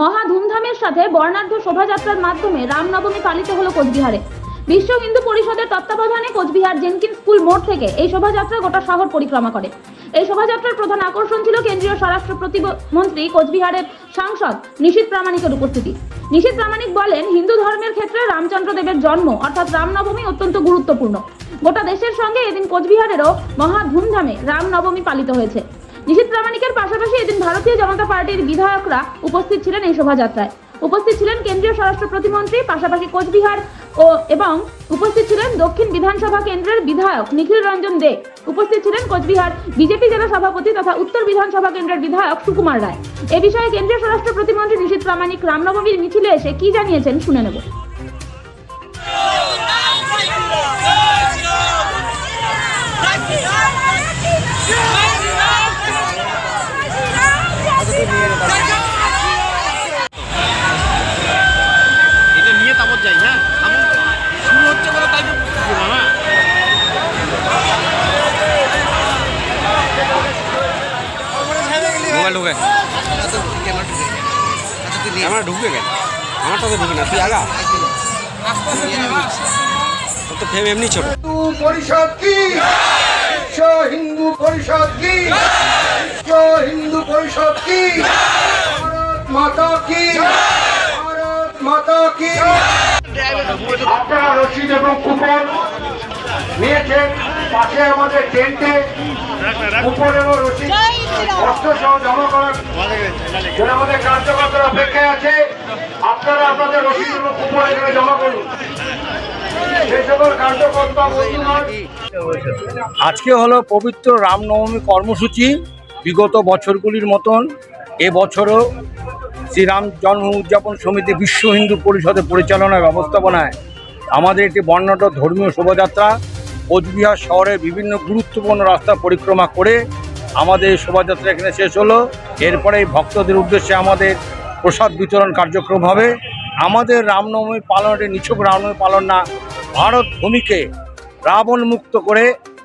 মহা ধুমধামের সাথে বর্ণাঢ্য শোভাযাত্রার মাধ্যমে রামনবমী পালিত হলো কোচবিহারে। বিশ্ব হিন্দু পরিষদের তত্ত্বাবধানে কোচবিহার জেনকিন স্কুল মোড় থেকে এই শোভাযাত্রা গোটা শহর পরিক্রমা করে। এই শোভাযাত্রার প্রধান আকর্ষণ ছিল কেন্দ্রীয় স্বরাষ্ট্র প্রতিমন্ত্রী কোচবিহারের সাংসদ নিশীত প্রামাণিকের উপস্থিতি। নিশীত প্রামাণিক বলেন, হিন্দু ধর্মের ক্ষেত্রে রামচন্দ্র দেবের জন্ম অর্থাৎ রামনবমী অত্যন্ত গুরুত্বপূর্ণ। গোটা দেশের সঙ্গে এদিন কোচবিহারেরও মহা ধুমধামে রামনবমী পালিত হয়েছে। নিশীত প্রামাণিকের পাশাপাশি এদিন ভারতীয় জনতা পার্টির বিধায়করা উপস্থিত ছিলেন এই শোভাযাত্রায়। উপস্থিত ছিলেন কেন্দ্রীয় স্বরাষ্ট্র প্রতিমন্ত্রী, পাশাপাশি কোচবিহার ও এবং উপস্থিত ছিলেন দক্ষিণ বিধানসভা কেন্দ্রের বিধায়ক নিখিল রঞ্জন দে। উপস্থিত ছিলেন কোচবিহার বিজেপি জেলা সভাপতি তথা উত্তর বিধানসভা কেন্দ্রের বিধায়ক সুকুমার রায়। এ বিষয়ে কেন্দ্রীয় স্বরাষ্ট্র প্রতিমন্ত্রী নিশীত প্রামাণিক রামনবমীর মিছিলে এসে কি জানিয়েছেন শুনে নেব। এটা নিয়ে তারপর যাই হ্যাঁ? আমি শুরু হচ্ছে তাই হ্যাঁ মোবাইল ঢুকে। আমার ঢুকবে কেন? আমারটা তো ঢুকে না। তুই আগা। তোর তো ফেম এমনি ছোট। পরিষদ কি? হিন্দু পরিষদ কি? বিশ্ব হিন্দু পরিষদ কি? ভারত মাতা কি? ভারত মাতা কি? আপনারা রসিদ এবং কুপন নিয়েছেন, পাশে আমাদের টেন্টে কুপন এবং রসিদ অস্ত্র সহ জমা করার জন্য আমাদের কার্যকর্তার অপেক্ষায় আছে। আপনারা আপনাদের রসিদ এবং কুপন এখানে জমা করুন। আজকে হলো পবিত্র রামনবমী কর্মসূচি। বিগত বছরগুলির মতন এবছরও শ্রীরাম জন্ম উদযাপন সমিতি বিশ্ব হিন্দু পরিষদের পরিচালনায় ব্যবস্থাপনায় আমাদের একটি বর্ণাঢ্য ধর্মীয় শোভাযাত্রা, কোচবিহার শহরের বিভিন্ন গুরুত্বপূর্ণ রাস্তা পরিক্রমা করে আমাদের এই শোভাযাত্রা এখানে শেষ হলো। এরপরে ভক্তদের উদ্দেশ্যে আমাদের প্রসাদ বিতরণ কার্যক্রম হবে। আমাদের রামনবমী পালনটি নিছক রামনবমী পালন না, ভারত ভূমিকে রাবণ মুক্ত করে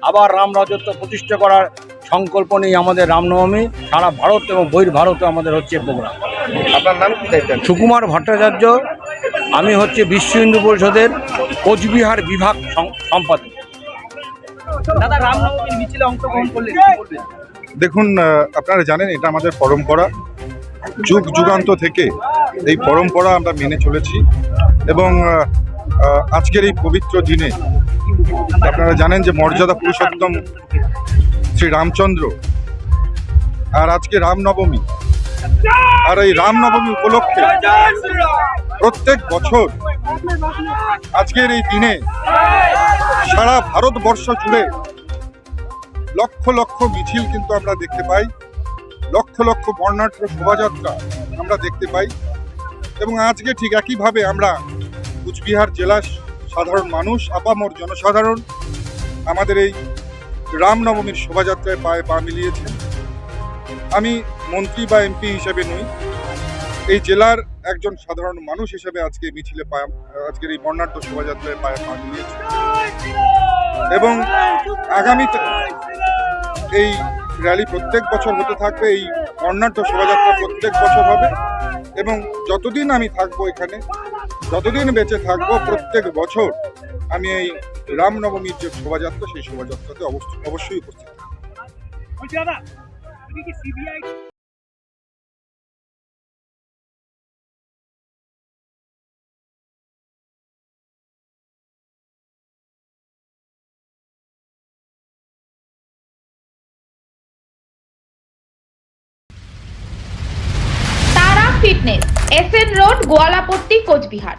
আবার রাম রাজত্ব প্রতিষ্ঠা করার সংকল্প নিয়ে আমাদের রামনবমী সারা ভারত এবং বহির ভারতে আমাদের হচ্ছে প্রোগ্রাম আপনার নাম সুকুমার ভট্টাচার্য আমি হচ্ছে বিশ্ব হিন্দু পরিষদের কোচবিহার বিভাগ সম- সম্পাদক। দেখুন আপনারা জানেন এটা আমাদের পরম্পরা। যুগ যুগান্ত থেকে এই পরম্পরা আমরা মেনে চলেছি এবং আজকের এই পবিত্র দিনে আপনারা জানেন যে মর্যাদা পুরুষোত্তম শ্রী রামচন্দ্র আর আজকে রামনবমী। আর এই রামনবমী উপলক্ষে প্রত্যেক বছর আজকের এই দিনে সারা ভারতবর্ষ জুড়ে লক্ষ লক্ষ মিছিল কিন্তু আমরা দেখতে পাই, লক্ষ লক্ষ বর্ণাঢ্য শোভাযাত্রা আমরা দেখতে পাই এবং আজকে ঠিক একইভাবে আমরা কুচবিহার জেলার সাধারণ মানুষ, আপামর জনসাধারণ, আমাদের এই রামনবমীর শোভাযাত্রায় পায়ে পা মিলিয়েছেন আমি মন্ত্রী বা এমপি হিসেবে নই। এই জেলার একজন সাধারণ মানুষ হিসেবে আজকে মিছিলে পা, আজকের এই বর্ণাঢ্য শোভাযাত্রায় পায়ে পা মিলিয়েছে। এবং আগামীতে এই র্যালি প্রত্যেক বছর হতে থাকবে, এই বর্ণাঢ্য শোভাযাত্রা প্রত্যেক বছর হবে। এবং যতদিন আমি থাকব এখানে, যতদিন বেঁচে থাকব প্রত্যেক বছর আমি এই রামনবমীর যে শোভাযাত্রা সেই শোভাযাত্রাতে অবশ্য- অবশ্যই উপস্থিত থাকব। তারা fitness S N road Goalapatti Cooch Behar